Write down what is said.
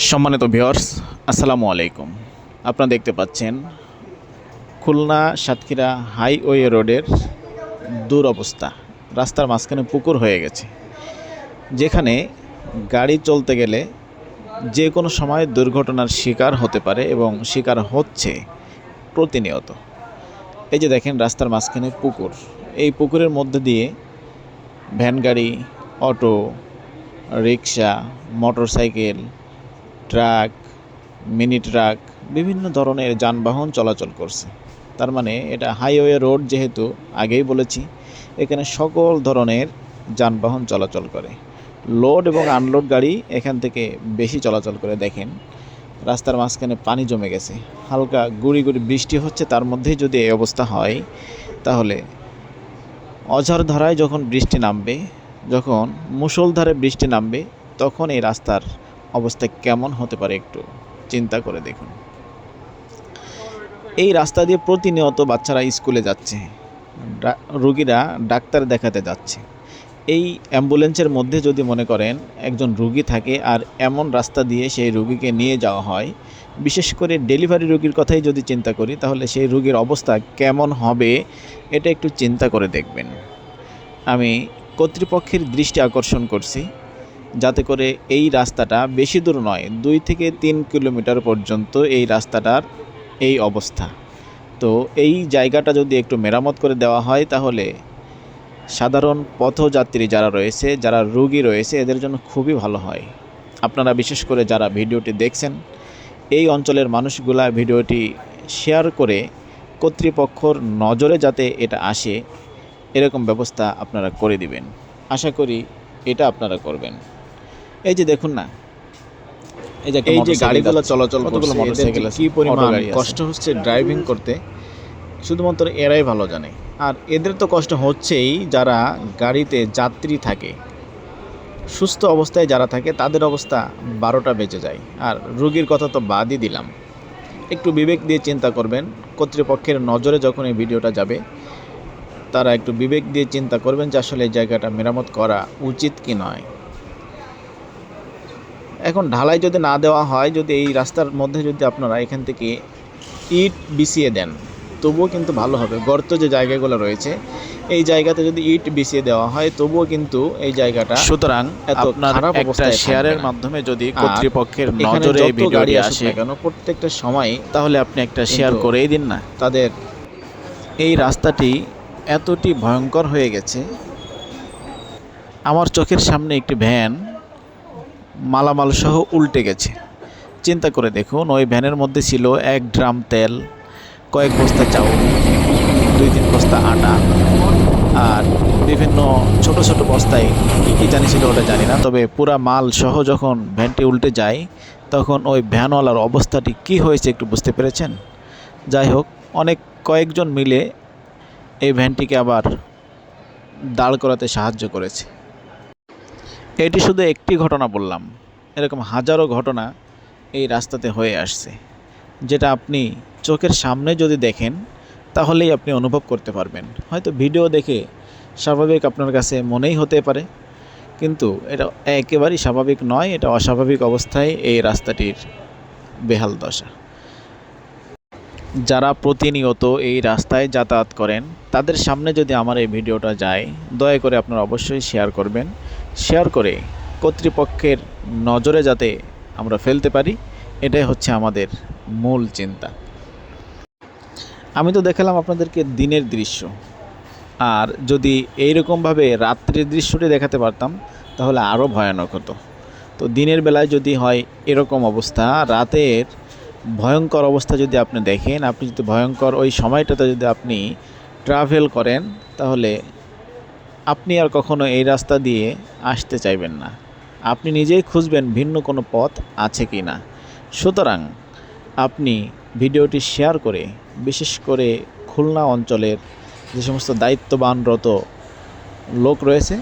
সম্মানিত ভিওর্স আসসালামু আলাইকুম। আপনারা দেখতে পাচ্ছেন খুলনা সাতক্ষীরা হাইওয়ে রোডের দুরবস্থা রাস্তার মাঝখানে পুকুর হয়ে গেছে। যেখানে গাড়ি চলতে গেলে যে কোনো সময় দুর্ঘটনার শিকার হতে পারে এবং শিকার হচ্ছে প্রতিনিয়ত। এই যে দেখেন রাস্তার মাঝখানে পুকুর। এই পুকুরের মধ্যে দিয়ে ভ্যান গাড়ি, auto, rickshaw, motorcycle truck, mini truck, বিভিন্ন ধরনের যানবাহন চলাচল করছে। তার মানে এটা হাইওয়ে রোড যেহেতু, আগেই বলেছি, এখানে সকল ধরনের যানবাহন চলাচল করে। লোড এবং আনলোড গাড়ি এখান থেকে বেশি চলাচল করে দেখেন। রাস্তার মাঝখানে পানি জমে গেছে। হালকা গুড়ি গুড়ি বৃষ্টি হচ্ছে, তার মধ্যেই যদি এই অবস্থা হয়, তাহলে অঝড় ধারায় যখন বৃষ্টি নামবে, যখন মুষলধারে বৃষ্টি নামবে, তখন এই রাস্তার অবস্থা কেমন হতে পারে একটু চিন্তা করে দেখুন। এই রাস্তা দিয়ে প্রতিনিয়ত বাচ্চারা স্কুলে যাচ্ছে। রুগীরা ডাক্তার দেখাতে যাচ্ছে। এই অ্যাম্বুলেন্সের মধ্যে যদি মনে করেন একজন রুগী থাকে আর এমন রাস্তা দিয়ে সেই রুগীকে নিয়ে যাওয়া হয়, বিশেষ করে ডেলিভারি রুগীর কথাই যদি চিন্তা করি, তাহলে সেই রুগীর অবস্থা কেমন হবে এটা একটু চিন্তা করে দেখবেন। আমি কর্তৃপক্ষের দৃষ্টি আকর্ষণ করছি। যাতে করে এই রাস্তাটা বেশি দূর নয়, দুই থেকে তিন কিলোমিটার পর্যন্ত এই রাস্তাটার এই অবস্থা। তো এই জায়গাটা যদি একটু মেরামত করে দেওয়া হয় তাহলে সাধারণ পথযাত্রী যারা রয়েছে, যারা রুগী রয়েছে, এদের জন্য খুবই ভালো হয়। আপনারা বিশেষ করে যারা ভিডিওটি দেখছেন, এই অঞ্চলের মানুষগুলা ভিডিওটি শেয়ার করে কর্তৃপক্ষর নজরে যাতে এটা আসে, এরকম ব্যবস্থা আপনারা করে দিবেন। আশা করি এটা আপনারা করবেন। এই যে দেখুন না এই যে এই যে গাড়িগুলো চলাচল কতগুলো মোটরসাইকেল কি পরিমাণ কষ্ট হচ্ছে ড্রাইভিং করতে শুধুমাত্র এরাই ভালো জানে। আর এদের তো কষ্ট হচ্ছেই যারা গাড়িতে যাত্রী থাকে সুস্থ অবস্থায় যারা থাকে তাদের অবস্থা বারোটা বেঁচে যায়। আর রুগীর কথা তো বাদই দিলাম। একটু বিবেক দিয়ে চিন্তা করবেন কর্তৃপক্ষের নজরে যখন এই ভিডিওটা যাবে তারা একটু বিবেক দিয়ে চিন্তা করবেন যে আসলে এই জায়গাটা মেরামত করা উচিত কি নয়। এখন ঢালাই যদি না দেওয়া হয় যদি এই রাস্তার মধ্যে যদি আপনারা এখান থেকে ইট বিছিয়ে দেন তবুও কিন্তু ভালো হবে। গর্ত যে জায়গাগুলো রয়েছে এই জায়গাতে যদি ইট বিছিয়ে দেওয়া হয় তবুও কিন্তু এই জায়গাটা সুতরাং আপনার একটা শেয়ারের মাধ্যমে যদি কর্তৃপক্ষের নজরে এই ভিডিওটি গাড়ি আসে কেন প্রত্যেকটা সময় তাহলে আপনি একটা শেয়ার করেই দিন না। তাদের এই রাস্তাটি এতটি ভয়ঙ্কর হয়ে গেছে। আমার চোখের সামনে একটি ভ্যান মালামাল সহ উল্টে গেছে। চিন্তা করে দেখুন, ওই ভ্যানের মধ্যে ছিল এক ড্রাম তেল, কয়েক বস্তা চাউল, দুই তিন বস্তা আটা, আর বিভিন্ন ছোট ছোট বস্তায় কী কী জানি ছিল ওটা জানি না। তবে পুরা মাল সহ যখন ভ্যানটি উল্টে যায়, তখন ওই ভ্যানওয়ালার অবস্থাটি কি হয়েছে একটু বুঝতে পেরেছেন? যাই হোক, অনেক কয়েকজন মিলে এই ভ্যানটিকে আবার দাঁড় করাতে সাহায্য করেছে। এটি শুধু একটি ঘটনা বললাম। এরকম হাজারো ঘটনা এই রাস্তাতে হয়ে আসছে। যেটা আপনি চোখের সামনে যদি দেখেন, তাহলেই আপনি অনুভব করতে পারবেন। হয়তো ভিডিও দেখে স্বাভাবিক আপনার কাছে মনেই হতে পারে, কিন্তু এটা একেবারেই স্বাভাবিক নয়, এটা অস্বাভাবিক অবস্থায় এই রাস্তাটির বেহাল দশা। যারা প্রতিনিয়ত এই রাস্তায় যাতায়াত করেন, তাদের সামনে যদি আমার এই ভিডিওটা যায়, দয়া করে আপনারা অবশ্যই শেয়ার করবেন। শেয়ার করে কর্তৃপক্ষের নজরে যাতে আমরা ফেলতে পারি, এটাই হচ্ছে আমাদের মূল চিন্তা। আমি তো দেখালাম আপনাদেরকে দিনের দৃশ্য। আর যদি এইরকমভাবে রাত্রির দৃশ্যটি দেখাতে পারতাম, তাহলে আরও ভয়ানক হতো। তো দিনের বেলায় যদি হয় এরকম অবস্থা, রাতের ভয়ঙ্কর অবস্থা যদি আপনি দেখেন, আপনি যদি ভয়ঙ্কর ওই সময়টাতে যদি আপনি ট্রাভেল করেন, তাহলে আপনি আর কখনো এই রাস্তা দিয়ে আসতে চাইবেন না। আপনি নিজেই খুঁজবেন ভিন্ন কোনো পথ আছে কি না। সুতরাং আপনি ভিডিওটি শেয়ার করে, বিশেষ করে খুলনা অঞ্চলের যে সমস্ত দায়িত্ববানরত লোক রয়েছে